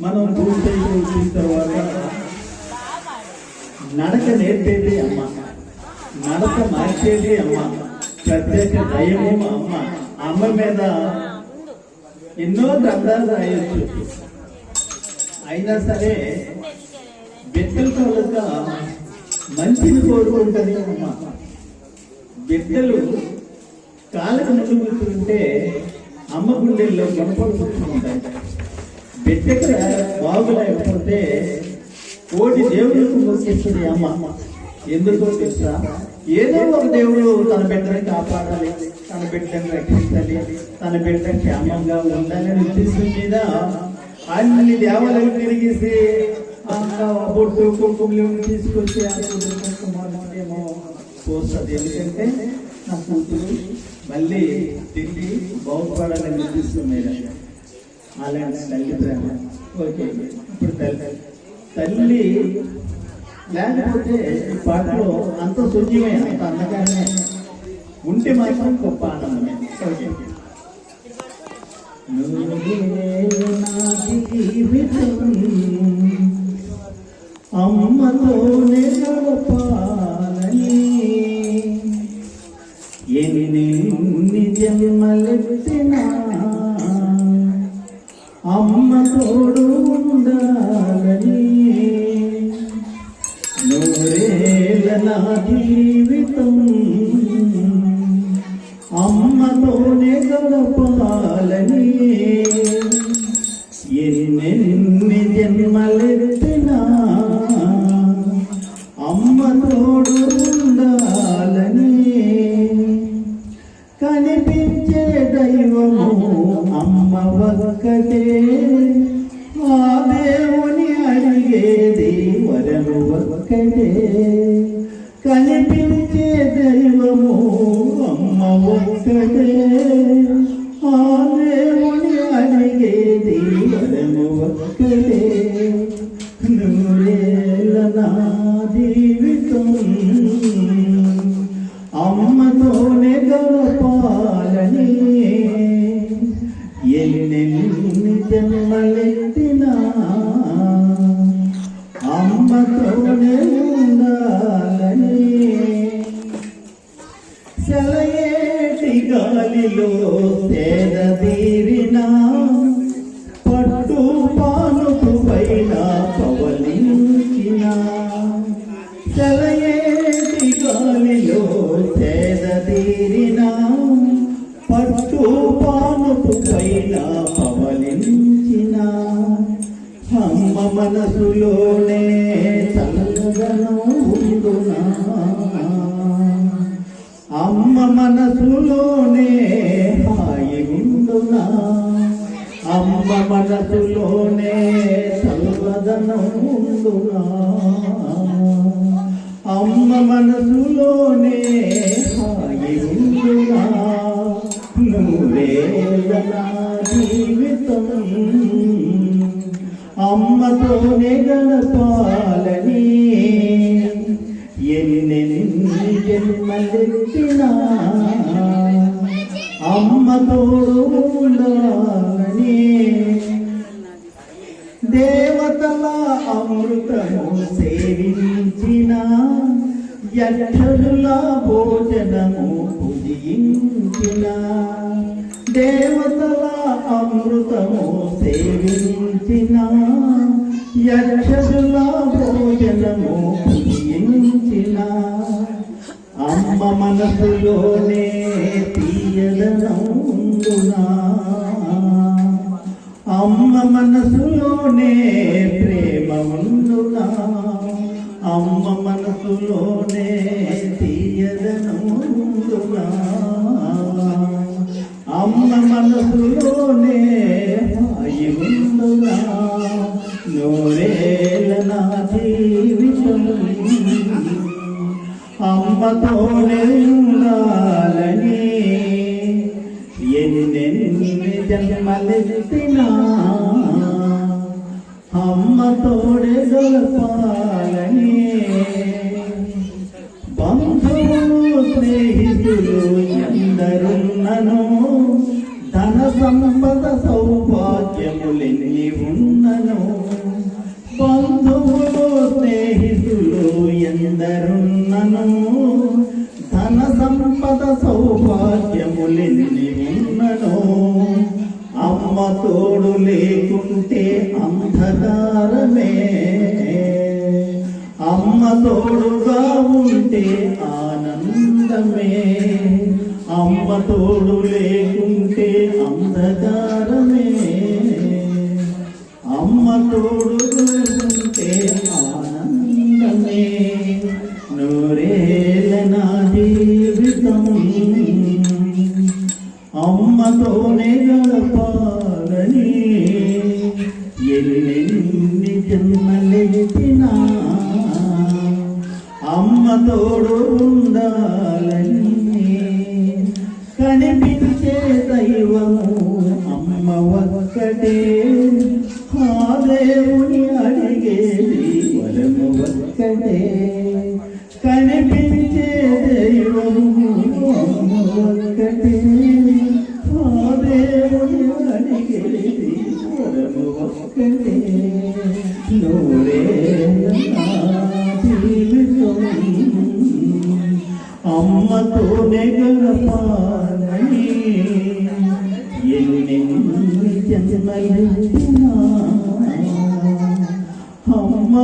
మనం పూర్తయి వచ్చిన తర్వాత నడక నేర్పేది అమ్మ. నడక మార్చేది అమ్మ. ప్రత్యేక దయము అమ్మ. అమ్మ మీద ఎన్నో గ్రంథాలు రాయొచ్చు. అయినా సరే బిడ్డల కనుక మంచిని కోరుకుంటుంది అమ్మ. బిడ్డలు కాలకు నడుగుతుంటే అమ్మ గుండెల్లో గొప్పలు కూర్చుంటాయి బిడ్డకి బాగులేకపోతే కోటి దేవుళ్ళకు మొక్కిస్తుంది అమ్మ. ఎందుకో తెలుసా? ఏదో ఒక దేవుడు తన బిడ్డని కాపాడాలి తన బిడ్డని రక్షించాలి తన బిడ్డ క్షేమంగా ఉండాలని ఉద్దేశం మీద అన్ని దేవాలయం తిరిగేసి ఆ బొట్టు కుంకుమలు తీసుకొచ్చి ఆ పోస్తుంది ఎందుకంటే నా కూతురు మళ్ళీ తిరిగి బాగుపడాలని ఉద్దేశం మీద. అలాంటి తల్లి ప్రేమ. ఓకే. ఇప్పుడు తల్లి. తల్లి లేకపోతే ఈ పాటలో అంత శూన్యమే అంత అందగానే ఉంటే మాత్రం గొప్ప ఆనందమే. ఓకే. నువ్వే నా అమ్మతోనే గడపాలని ఎన్ని జన్మలెత్తినా అమ్మ తోడు ఉండాలని. నూరేళ్ళ నా జీవితం ఒక్కటే కనిపించే దైవము అమ్మ ఒక్కటే ఆ దేవుని అడిగేది వరము ఒక్కటే నూరేళ్ళ నా జీవితం అమ్మతోనే గడపాలని ఎన్నెన్ని జన్మలెత్తినా అమ్మతోనే గాలిలో సేద తీరినా పట్టు పానుపు పైన పవలించిన. సెలయేటి గాలిలో సేద తీరినా పట్టు పానుపు పైన పవలించిన. అమ్మ మనసులోనే మనసులోనే చల్లదనం అమ్మ మనసులోనే హాయి ఉండునా? జీవితం అమ్మతోనే గడపాలని ఎన్నెన్ని జన్మలెత్తినా అమ్మ తోడు ఉండాలి దేవతల అమృతము సేవించిన యక్షుల భోజనము భుజించిన దేవతల అమృతము సేవించిన యక్షుల భోజనము భుజించిన అమ్మ మనసులోనే తీయదనందునా అమ్మ మనసులోనే ప్రేమ ఉండునా అమ్మ మనసులోనే తీయదనుందునా అమ్మ మనసులోనే హాయి ఉండునా నూరేళ్ళ నా జీవితం అమ్మతోనే ఉండాలని ఎన్నెన్ని అమ్మ తోడే గొలపాలని బంధువులు స్నేహితులు ఎందరున్నను ధన సంపద సౌభాగ్యములెన్ని ఉన్నను ఉన్నను బంధువులు స్నేహితులు ఎందరున్నను ధన సంపద సౌభాగ్యములెన్ని ఉన్నను అమ్మ తోడు లేకుంటే అంధకారమే. అమ్మ తోడుగా ఉంటే ఆనందమే. అమ్మ తోడు లేకుంటే అంధకారమే. అమ్మ తోడు ఉంటే ఆనందమే. నూరేల నా జీవితం అమ్మతోనే గడపాలని ఎన్నెన్ని జన్మలెత్తినా అమ్మతోడు ఉండాలని కనిపించే దైవము అమ్మ ఒక్కటే. ఆ దేవుని అడిగేది వరము ఒక్కటే. అమ్మతోనే గడపాలని ఎన్నెన్ని జన్మలెత్తినా అమ్మ